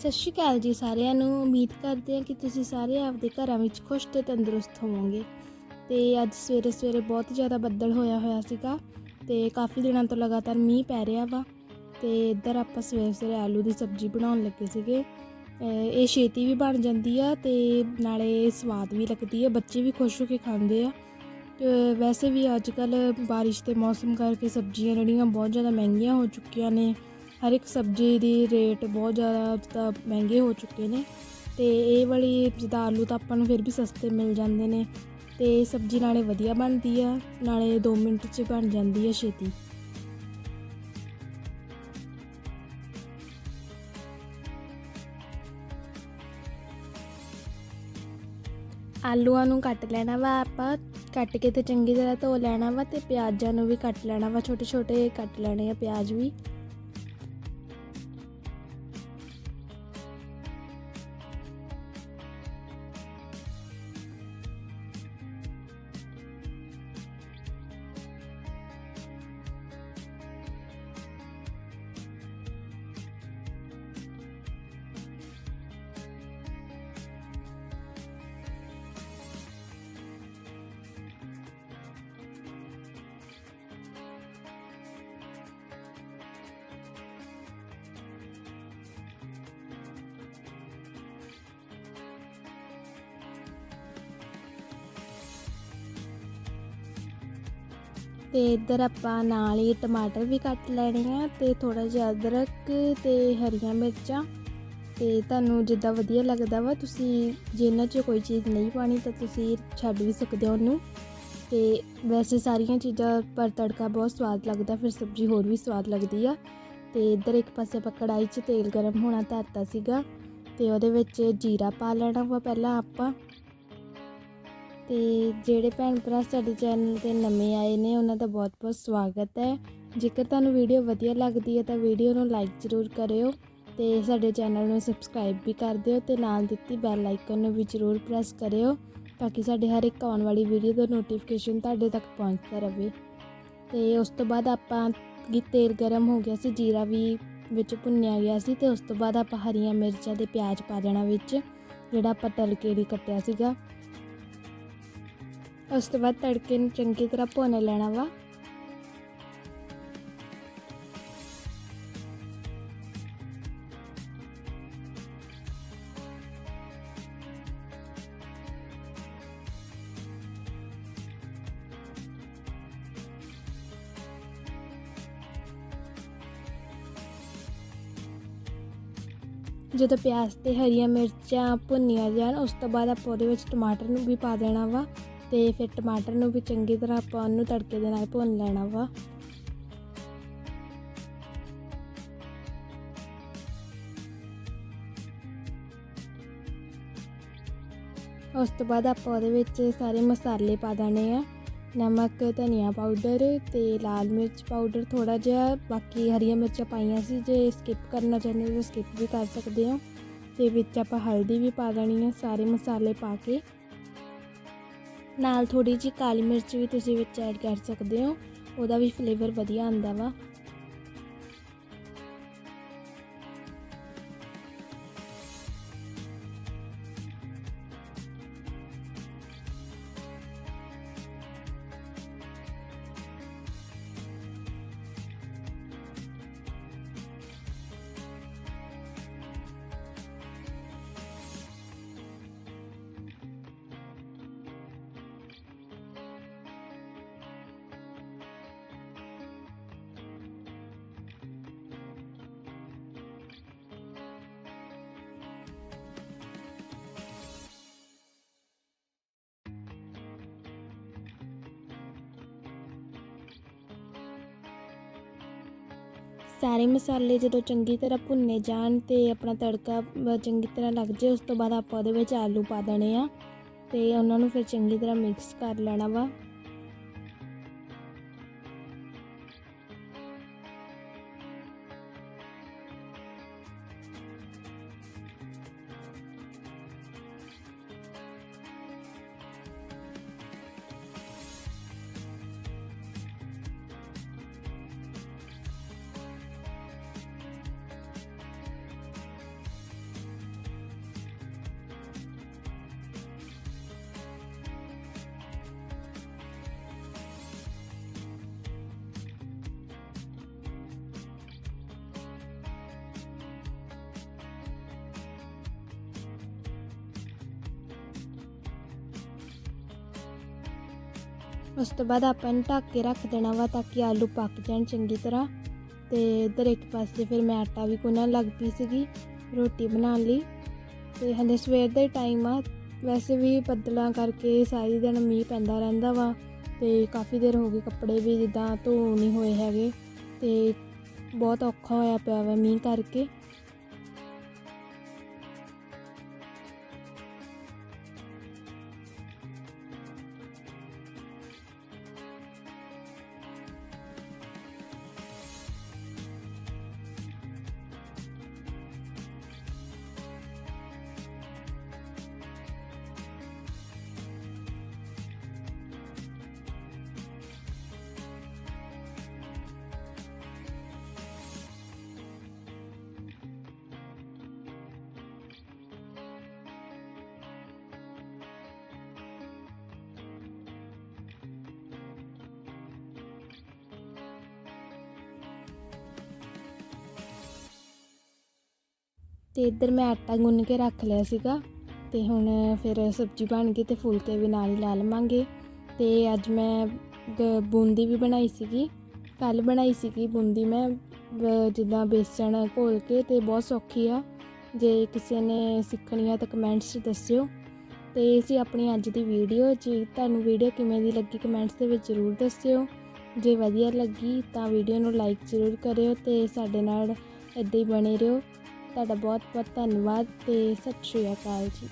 ਸਤਿ ਸ਼੍ਰੀ ਅਕਾਲ ਜੀ ਸਾਰਿਆਂ ਨੂੰ। ਉਮੀਦ ਕਰਦੇ ਹਾਂ ਕਿ ਤੁਸੀਂ ਸਾਰੇ ਆਪਦੇ ਘਰਾਂ ਵਿੱਚ ਖੁਸ਼ ਤੇ ਤੰਦਰੁਸਤ ਹੋਵੋਗੇ। ਤੇ ਅੱਜ ਸਵੇਰੇ ਸਵੇਰੇ ਬਹੁਤ ਜ਼ਿਆਦਾ ਬੱਦਲ ਹੋਇਆ ਹੋਇਆ ਸੀਗਾ ਤੇ ਕਾਫੀ ਦਿਨਾਂ ਤੋਂ ਲਗਾਤਾਰ ਮੀਂਹ ਪੈ ਰਿਹਾ ਵਾ। ਤੇ ਇੱਧਰ ਆਪਾਂ ਸਵੇਰੇ ਸਵੇਰੇ ਆਲੂ ਦੀ ਸਬਜ਼ੀ ਬਣਾਉਣ ਲੱਗੇ ਸੀਗੇ। ਇਹ ਛੇਤੀ ਵੀ ਬਣ ਜਾਂਦੀ ਆ ਤੇ ਨਾਲੇ ਸਵਾਦ ਵੀ ਲੱਗਦੀ ਆ, ਬੱਚੇ ਵੀ ਖੁਸ਼ ਹੋ ਕੇ ਖਾਂਦੇ ਆ। ਤੇ ਵੈਸੇ ਵੀ ਅੱਜ ਕੱਲ ਬਾਰਿਸ਼ ਦੇ ਮੌਸਮ ਕਰਕੇ ਸਬਜ਼ੀਆਂ ਜਿਹੜੀਆਂ ਬਹੁਤ ਜ਼ਿਆਦਾ ਮਹਿੰਗੀਆਂ ਹੋ ਚੁੱਕੀਆਂ ਨੇ। ਹਰ ਇੱਕ ਸਬਜ਼ੀ ਦੀ ਰੇਟ ਬਹੁਤ ਜ਼ਿਆਦਾ ਜਿੱਦਾਂ ਮਹਿੰਗੇ ਹੋ ਚੁੱਕੇ ਨੇ ਤੇ ਇਹ ਵਾਲੀ ਜਿੱਦਾਂ ਆਲੂ ਤਾਂ ਆਪਾਂ ਨੂੰ ਫਿਰ ਵੀ ਸਸਤੇ ਮਿਲ ਜਾਂਦੇ ਨੇ ਤੇ ਸਬਜ਼ੀ ਨਾਲੇ ਵਧੀਆ ਬਣਦੀ ਆ, ਨਾਲੇ 2 ਮਿੰਟ 'ਚ ਬਣ ਜਾਂਦੀ ਆ ਛੇਤੀ। ਆਲੂਆਂ ਨੂੰ ਕੱਟ ਲੈਣਾ ਵਾ ਆਪਾਂ, ਕੱਟ ਕੇ ਤੇ ਚੰਗੀ ਤਰ੍ਹਾਂ ਧੋ ਲੈਣਾ ਵਾ ਤੇ ਪਿਆਜ਼ਾਂ ਨੂੰ ਵੀ ਕੱਟ ਲੈਣਾ ਵਾ ਛੋਟੇ ਛੋਟੇ ਕੱਟ ਲੈਣੇ ਆ ਪਿਆਜ਼ ਵੀ। ਤੇ ਇੱਧਰ ਆਪਾਂ ਨਾਲ ਹੀ ਟਮਾਟਰ ਵੀ ਕੱਟ ਲੈਣੇ ਆ ਤੇ ਥੋੜਾ ਜਿਹਾ ਅਦਰਕ ਤੇ ਹਰੀਆਂ ਮਿਰਚਾਂ ਤੇ ਤੁਹਾਨੂੰ ਜਿੱਦਾਂ ਵਧੀਆ ਲੱਗਦਾ ਵਾ, ਤੁਸੀਂ ਜੇ ਇਹਨਾਂ 'ਚ ਕੋਈ ਚੀਜ਼ ਨਹੀਂ ਪਾਣੀ ਤਾਂ ਤੁਸੀਂ ਛੱਡ ਵੀ ਸਕਦੇ ਹੋ ਉਹਨੂੰ। ਤੇ ਵੈਸੇ ਸਾਰੀਆਂ ਚੀਜ਼ਾਂ ਪਰ ਤੜਕਾ ਬਹੁਤ ਸਵਾਦ ਲੱਗਦਾ, ਫਿਰ ਸਬਜ਼ੀ ਹੋਰ ਵੀ ਸਵਾਦ ਲੱਗਦੀ ਆ। ਤੇ ਇੱਧਰ ਇੱਕ ਪਾਸੇ ਆਪਾਂ ਕੜਾਈ 'ਚ ਤੇਲ ਗਰਮ ਹੋਣਾ ਧਰਤਾ ਸੀਗਾ ਤੇ ਉਹਦੇ ਵਿੱਚ ਜੀਰਾ ਪਾ ਲੈਣਾ ਵਾ ਪਹਿਲਾਂ ਆਪਾਂ। ਤੇ ਜਿਹੜੇ ਭੈਣ ਭਰਾ ਸਾਡੇ ਚੈਨਲ ਤੇ ਨਵੇਂ ਆਏ ਨੇ, ਉਹਨਾਂ ਦਾ ਬਹੁਤ-ਬਹੁਤ ਸਵਾਗਤ ਹੈ। ਜੇਕਰ ਤੁਹਾਨੂੰ ਵੀਡੀਓ ਵਧੀਆ ਲੱਗਦੀ ਹੈ ਤਾਂ ਵੀਡੀਓ ਨੂੰ ਲਾਈਕ ਜ਼ਰੂਰ ਕਰਿਓ ਤੇ ਸਾਡੇ ਚੈਨਲ ਨੂੰ ਸਬਸਕ੍ਰਾਈਬ ਵੀ ਕਰ ਦਿਓ ਤੇ ਨਾਲ ਦਿੱਤੀ ਬੈਲ ਆਈਕਨ ਨੂੰ ਵੀ ਜ਼ਰੂਰ ਪ੍ਰੈਸ ਕਰਿਓ ਤਾਂ ਕਿ ਸਾਡੇ ਹਰ ਇੱਕ ਆਉਣ ਵਾਲੀ ਵੀਡੀਓ ਦਾ ਨੋਟੀਫਿਕੇਸ਼ਨ ਤੁਹਾਡੇ ਤੱਕ ਪਹੁੰਚਦਾ ਰਹੇ। ਤੇ ਉਸ ਤੋਂ ਬਾਅਦ ਆਪਾਂ ਗੀ ਤੇਲ ਗਰਮ ਹੋ ਗਿਆ ਸੀ, ਜੀਰਾ ਵੀ ਵਿੱਚ ਭੁੰਨਿਆ ਗਿਆ ਸੀ ਤੇ ਉਸ ਤੋਂ ਬਾਅਦ ਆਪਾਂ ਹਰੀਆਂ ਮਿਰਚਾਂ ਤੇ ਪਿਆਜ਼ ਪਾ ਦੇਣਾ ਵਿੱਚ, ਜਿਹੜਾ ਆਪਾਂ ਤੜਕੇ ਲਈ ਕੱਟਿਆ ਸੀਗਾ। ਉਸ ਤੋਂ ਬਾਅਦ ਤੜਕੇ ਨੂੰ ਚੰਗੀ ਤਰ੍ਹਾਂ ਭੁੰਨ ਲੈਣਾ ਵਾ। ਜਦੋਂ ਪਿਆਜ਼ ਤੇ ਹਰੀਆਂ ਮਿਰਚਾਂ ਭੁੰਨੀਆਂ ਜਾਣ, ਉਸ ਤੋਂ ਬਾਅਦ ਆਪਾਂ ਉਹਦੇ ਵਿੱਚ ਟਮਾਟਰ ਨੂੰ ਵੀ ਪਾ ਦੇਣਾ ਵਾ। ਤੇ ਫਿਰ ਟਮਾਟਰ ਨੂੰ ਵੀ ਚੰਗੀ ਤਰ੍ਹਾਂ ਆਪਾਂ ਉਹਨੂੰ ਤੜਕੇ ਦੇ ਨਾਲ ਭੁੰਨ ਲੈਣਾ ਵਾ। ਉਸ ਤੋਂ ਬਾਅਦ ਆਪਾਂ ਉਹਦੇ ਵਿੱਚ ਸਾਰੇ ਮਸਾਲੇ ਪਾ ਦੇਣੇ ਆ। ਨਮਕ, ਧਨੀਆ ਪਾਊਡਰ ਤੇ ਲਾਲ ਮਿਰਚ ਪਾਊਡਰ ਥੋੜਾ ਜਿਹਾ, ਬਾਕੀ ਹਰੀਆਂ ਮਿਰਚਾਂ ਪਾਈਆਂ ਸੀ, ਜੇ ਸਕਿਪ ਕਰਨਾ ਚਾਹੁੰਦੇ ਹੋ ਤਾਂ ਸਕਿਪ ਵੀ ਕਰ ਸਕਦੇ ਹੋ। ਤੇ ਵਿੱਚ ਆਪਾਂ ਹਲਦੀ ਵੀ ਪਾ ਦੇਣੀ ਆ, ਸਾਰੇ ਮਸਾਲੇ ਪਾ ਕੇ। ਨਾਲ ਥੋੜੀ ਜਿਹੀ ਕਾਲੀ ਮਿਰਚ ਵੀ ਤੁਸੀਂ ਵਿੱਚ ਐਡ ਕਰ ਸਕਦੇ ਹੋ। ਉਹਦਾ ਵੀ ਫਲੇਵਰ ਵਧੀਆ ਆਉਂਦਾ ਵਾ। ਸਾਰੇ ਮਸਾਲੇ ਜਦੋਂ ਚੰਗੀ ਤਰ੍ਹਾਂ ਭੁੰਨੇ ਜਾਣ ਤੇ ਆਪਣਾ ਤੜਕਾ ਚੰਗੀ ਤਰ੍ਹਾਂ ਲੱਗ ਜੇ, ਉਸ ਤੋਂ ਬਾਅਦ ਆਪਾਂ ਉਹਦੇ ਵਿੱਚ ਆਲੂ ਪਾ ਦੇਣੇ ਆ ਤੇ ਉਹਨਾਂ ਨੂੰ ਫਿਰ ਚੰਗੀ ਤਰ੍ਹਾਂ ਮਿਕਸ ਕਰ ਲੈਣਾ ਵਾ। ਉਸ ਤੋਂ ਬਾਅਦ ਆਪਾਂ ਇਹਨੂੰ ਢੱਕ ਕੇ ਰੱਖ ਦੇਣਾ ਵਾ ਤਾਂ ਕਿ ਆਲੂ ਪੱਕ ਜਾਣ ਚੰਗੀ ਤਰ੍ਹਾਂ। ਤੇ ਇੱਧਰ ਇੱਕ ਪਾਸੇ ਫਿਰ ਮੈਂ ਆਟਾ ਵੀ ਗੁੰਨਣ ਲੱਗ ਪਈ ਸੀਗੀ ਰੋਟੀ ਬਣਾਉਣ ਲਈ। ਤੇ ਹਲੇ ਸਵੇਰ ਦਾ ਹੀ ਟਾਈਮ ਆ। ਵੈਸੇ ਵੀ ਬੱਦਲਾਂ ਕਰਕੇ ਸਾਰੀ ਦਿਨ ਮੀਂਹ ਪੈਂਦਾ ਰਹਿੰਦਾ ਵਾ ਤੇ ਕਾਫੀ ਦੇਰ ਹੋ ਗਈ ਕੱਪੜੇ ਵੀ ਜਿੱਦਾਂ ਧੋ ਨਹੀਂ ਹੋਏ ਹੈਗੇ। ਤੇ ਬਹੁਤ ਔਖਾ ਹੋਇਆ ਪਿਆ ਵਾ ਮੀਂਹ ਕਰਕੇ। ਤੇ ਇੱਧਰ ਮੈਂ ਆਟਾ ਗੁੰਨ ਕੇ ਰੱਖ ਲਿਆ ਸੀਗਾ ਤੇ ਹੁਣ ਫਿਰ ਸਬਜ਼ੀ ਬਣ ਗਈ ਤੇ ਫੁਲਕੇ ਵੀ ਨਾਲ ਹੀ ਲਾ ਲਵਾਂਗੇ। ਤੇ ਅੱਜ ਮੈਂ ਬੂੰਦੀ ਵੀ ਬਣਾਈ ਸੀਗੀ। ਕੱਲ ਬਣਾਈ ਸੀਗੀ ਬੂੰਦੀ ਮੈਂ। ਜਿੱਦਾਂ ਬੇਸਣ ਘੋਲ ਕੇ ਤੇ ਬਹੁਤ ਸੌਖੀ ਆ। ਜੇ ਕਿਸੇ ਨੇ ਸਿੱਖਣੀ ਆ ਤਾਂ ਕਮੈਂਟਸ 'ਚ ਦੱਸਿਓ। ਤੇ ਇਹ ਸੀ ਆਪਣੀ ਅੱਜ ਦੀ ਵੀਡੀਓ ਜੀ, ਤੁਹਾਨੂੰ ਵੀਡੀਓ ਕਿਵੇਂ ਦੀ ਲੱਗੀ ਕਮੈਂਟਸ ਦੇ ਵਿੱਚ ਜ਼ਰੂਰ ਦੱਸਿਓ। ਜੇ ਵਧੀਆ ਲੱਗੀ ਤਾਂ ਵੀਡੀਓ ਨੂੰ ਲਾਈਕ ਜ਼ਰੂਰ ਕਰਿਓ ਤੇ ਸਾਡੇ ਨਾਲ ਇੱਦਾਂ ਹੀ ਬਣੇ ਰਹੋ। ਤੁਹਾਡਾ ਬਹੁਤ ਬਹੁਤ ਧੰਨਵਾਦ ਤੇ ਸਤਿ ਸ਼੍ਰੀ ਅਕਾਲ ਜੀ।